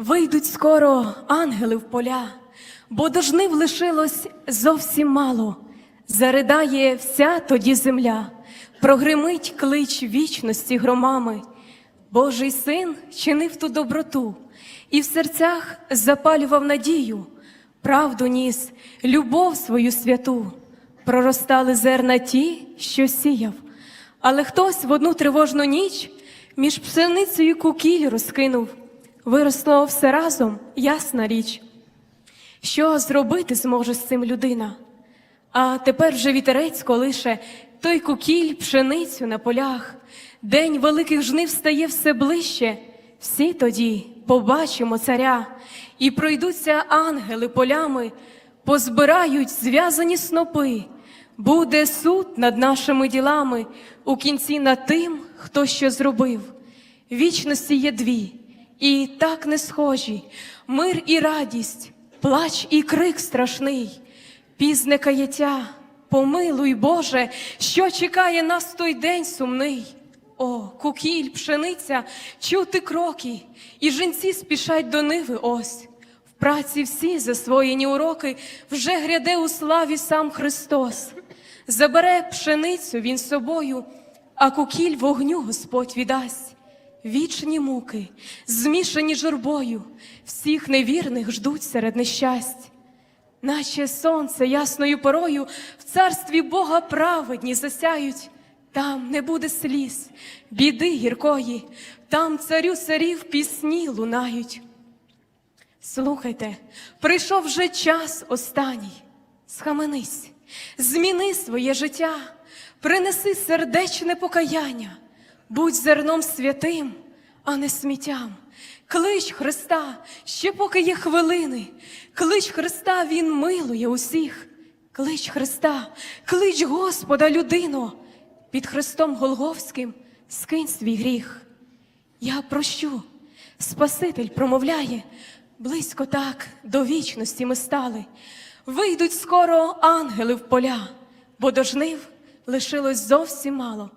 Вийдуть скоро ангели в поля, бо до жнив лишилось зовсім мало. Заридає вся тоді земля, прогримить клич вічності громами. Божий син чинив ту доброту і в серцях запалював надію, правду ніс, любов свою святу. Проростали зерна ті, що сіяв, але хтось в одну тривожну ніч між пшеницею кукіль розкинув. Виросло все разом, ясна річ. Що зробити зможе з цим людина? А тепер вже вітерець колише той кукіль, пшеницю на полях. День великих жнив стає все ближче. Всі тоді побачимо царя, і пройдуться ангели полями, позбирають зв'язані снопи. Буде суд над нашими ділами у кінці над тим, хто що зробив. Вічності є дві, і так не схожі, мир і радість, плач і крик страшний, пізне каяття, помилуй, Боже, що чекає нас той день сумний. О, кукіль, пшениця, чути кроки, і жінці спішать до ниви ось. В праці всі засвоєні уроки вже гряде у славі сам Христос. Забере пшеницю він собою, а кукіль вогню Господь віддасть. Вічні муки, змішані журбою, всіх невірних ждуть серед нещасть. Наче сонце ясною порою в царстві Бога праведні засяють, там не буде сліз, біди гіркої, там царю царів пісні лунають. Слухайте, прийшов вже час останній. Схаменись, зміни своє життя, принеси сердечне покаяння, будь зерном святим, а не сміттям. Клич Христа, ще поки є хвилини. Клич Христа, Він милує усіх. Клич Христа, клич Господа, людино, під Христом Голговським скинь свій гріх. Я прощу, Спаситель промовляє, близько так до вічності ми стали. Вийдуть скоро ангели в поля, бо до жнив лишилось зовсім мало.